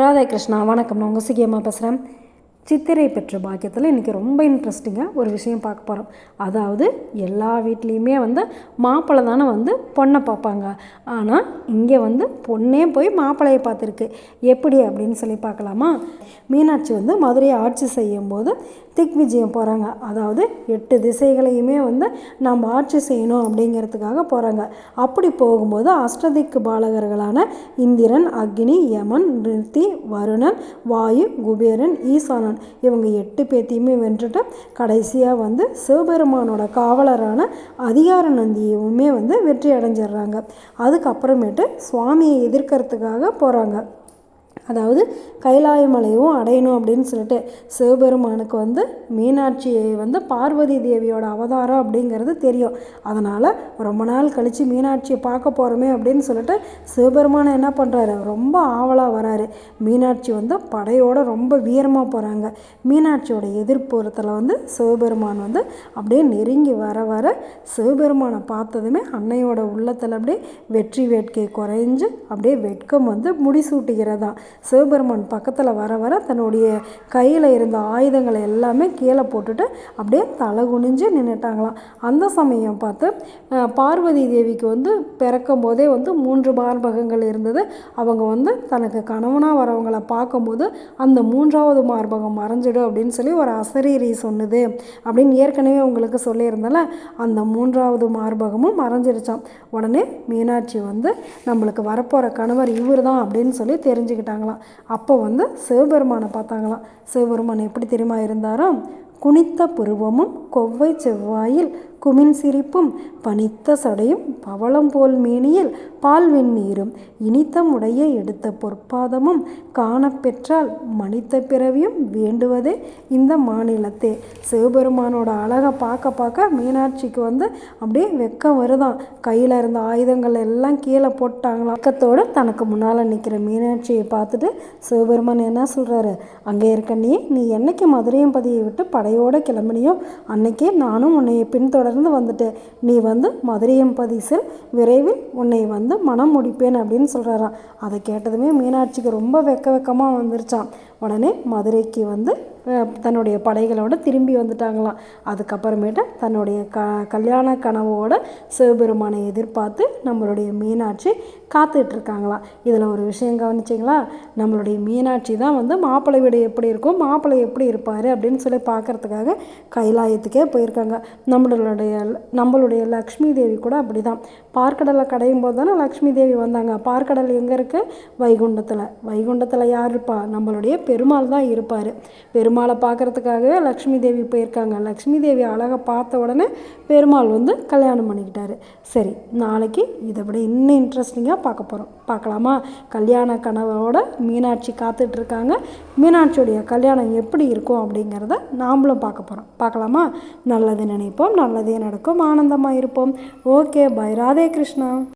ராதா கிருஷ்ணா வணக்கம். நான் உங்கள் சிகியம்மா பேசுகிறேன் சித்திரை பெற்ற பாக்கியத்தில் இன்றைக்கி ரொம்ப இன்ட்ரெஸ்டிங்காக ஒரு விஷயம் பார்க்க போகிறோம் அதாவது எல்லா வீட்லேயுமே வந்து மாப்பிள்ளை தானே வந்து பொண்ணை பார்ப்பாங்க. ஆனால் இங்கே வந்து பொண்ணே போய் மாப்பிள்ளையை பார்த்துருக்கு. எப்படி அப்படின்னு சொல்லி பார்க்கலாமா? மீனாட்சி வந்து மதுரையை ஆட்சி செய்யும்போது திக் விஜயம் போகிறாங்க அதாவது எட்டு திசைகளையுமே வந்து நம்ம ஆட்சி செய்யணும் அப்படிங்கிறதுக்காக போகிறாங்க அப்படி போகும்போது அஷ்டதிக்கு பாலகர்களான இந்திரன் அக்னி யமன் நிறுத்தி வருணன் வாயு குபேரன் ஈசானன் இவங்க எட்டு பேத்தையுமே வென்றுட்டு கடைசியாக வந்து சிவபெருமானோட காவலரான அதிகார நந்தியுமே வந்து வெற்றி அடைஞ்சிடுறாங்க. அதுக்கப்புறமேட்டு சுவாமியை எதிர்க்கிறதுக்காக போகிறாங்க அதாவது கைலாய மலையும் அடையணும் அப்படின்னு சொல்லிட்டு சிவபெருமானுக்கு வந்து மீனாட்சியை வந்து பார்வதி தேவியோட அவதாரம் அப்படிங்கிறது தெரியும். அதனால் ரொம்ப நாள் கழித்து மீனாட்சியை பார்க்க போகிறோமே அப்படின்னு சொல்லிட்டு சிவபெருமானை என்ன பண்ணுறாரு ரொம்ப ஆவலாக வராரு. மீனாட்சி வந்து படையோட ரொம்ப வீரமாக போகிறாங்க மீனாட்சியோட எதிர்ப்புறத்தில் வந்து சிவபெருமான் வந்து அப்படியே நெருங்கி வர வர சிவபெருமானை பார்த்ததுமே அன்னையோட உள்ளத்தில் அப்படியே வெற்றி வேட்கை குறைஞ்சு அப்படியே வெட்கம் வந்து முடிசூட்டுகிறதா. சிவபெருமான் பக்கத்தில் வர வர தன்னுடைய கையில் இருந்த ஆயுதங்களை எல்லாமே கீழே போட்டுட்டு அப்படியே தலை குனிஞ்சு நின்றுட்டாங்களாம் அந்த சமயம் பார்த்து பார்வதி தேவிக்கு வந்து பிறக்கும் போதே வந்து மூன்று மார்பகங்கள் இருந்தது. அவங்க வந்து தனக்கு கணவனாக வரவங்களை பார்க்கும்போது அந்த மூன்றாவது மார்பகம் மறைஞ்சிடும் அப்படின்னு சொல்லி ஒரு அசரீரி சொன்னது அப்படின்னு ஏற்கனவே உங்களுக்கு சொல்லியிருந்தால அந்த மூன்றாவது மார்பகமும் மறைஞ்சிருச்சான் உடனே மீனாட்சி வந்து நம்மளுக்கு வரப்போகிற கணவர் இவர் தான் அப்படின்னு சொல்லி தெரிஞ்சுக்கிட்டாங்க பார்த்தாங்களாம். அப்போ வந்து சிவபெருமானை பார்த்தாங்களாம். சிவபெருமான் எப்படி தெரியுமா இருந்தாரோ குனித்த புருவமும் கொவ்வை செவ்வாயில் குமின் சிரிப்பும் பனித்த சடையும் பவளம் போல் மேனியில் பால் வெந்நீரும் இனித்தம் உடைய எடுத்த பொற்பாதமும் காணப்பெற்றால் மனித பிறவியும் வேண்டுவதே இந்த மாநிலத்தே. சிவபெருமானோட அழகை பார்க்க பார்க்க மீனாட்சிக்கு வந்து அப்படியே வெக்கம் வருதான். கையில் இருந்த ஆயுதங்கள் எல்லாம் கீழே போட்டாங்களாம். வெக்கத்தோடு தனக்கு முன்னால் நிற்கிற மீனாட்சியை பார்த்துட்டு சிவபெருமான் என்ன சொல்கிறாரு அங்கே இருக்க நீ நீ என்னைக்கு மதுரையும் பதியை விட்டு படையோடு கிளம்பினியோ அன்னைக்கே நானும் உன்னை இருந்து வந்துட்டேன் நீ வந்து மதுரையும் செல் விரைவில் உன்னை வந்து மனம் முடிப்பேன் அப்படின்னு சொல்கிறாராம் அதை கேட்டதுமே மீனாட்சிக்கு ரொம்ப வெக்க வெக்கமாக வந்துருச்சான் உடனே மதுரைக்கு வந்து தன்னுடைய படைகளோடு திரும்பி வந்துட்டாங்களாம். அதுக்கப்புறமேட்டு தன்னுடைய க கல்யாண கனவோட சிவபெருமானை எதிர்பார்த்து நம்மளுடைய மீனாட்சி காத்துட்ருக்காங்களாம் இதில் ஒரு விஷயம் கவனிச்சிங்களா? நம்மளுடைய மீனாட்சி தான் வந்து மாப்பிள்ளை வீடு எப்படி இருக்கும் மாப்பிள்ளை எப்படி இருப்பார் அப்படின்னு சொல்லி பார்க்குறதுக்காக கைலாயத்துக்கே போயிருக்காங்க. நம்மளுடைய நம்மளுடைய லக்ஷ்மி தேவி கூட அப்படி தான் பார்க்கடலை கடையும் போது தானே லக்ஷ்மி தேவி வந்தாங்க. பார்க்கடல் எங்கே இருக்குது வைகுண்டத்தில். வைகுண்டத்தில் யார் இருப்பா? நம்மளுடைய பெருமாள் தான் இருப்பார். பெருமாள் பார்க்குறதுக்காகவே லக்ஷ்மி தேவி போயிருக்காங்க. லக்ஷ்மி தேவி அழகாக பார்த்த உடனே பெருமாள் வந்து கல்யாணம் பண்ணிக்கிட்டாரு. சரி நாளைக்கு இதை விட இன்னும் இன்ட்ரெஸ்டிங்காக பார்க்க போகிறோம் பார்க்கலாமா? கல்யாண கனவோட மீனாட்சி காத்துட்ருக்காங்க மீனாட்சியுடைய கல்யாணம் எப்படி இருக்கும் அப்படிங்கிறத நாமளும் பார்க்க போகிறோம் பார்க்கலாமா? நல்லது நினைப்போம் நல்லதே நடக்கும். ஆனந்தமாக இருப்போம். Okay bye Radhe Krishna.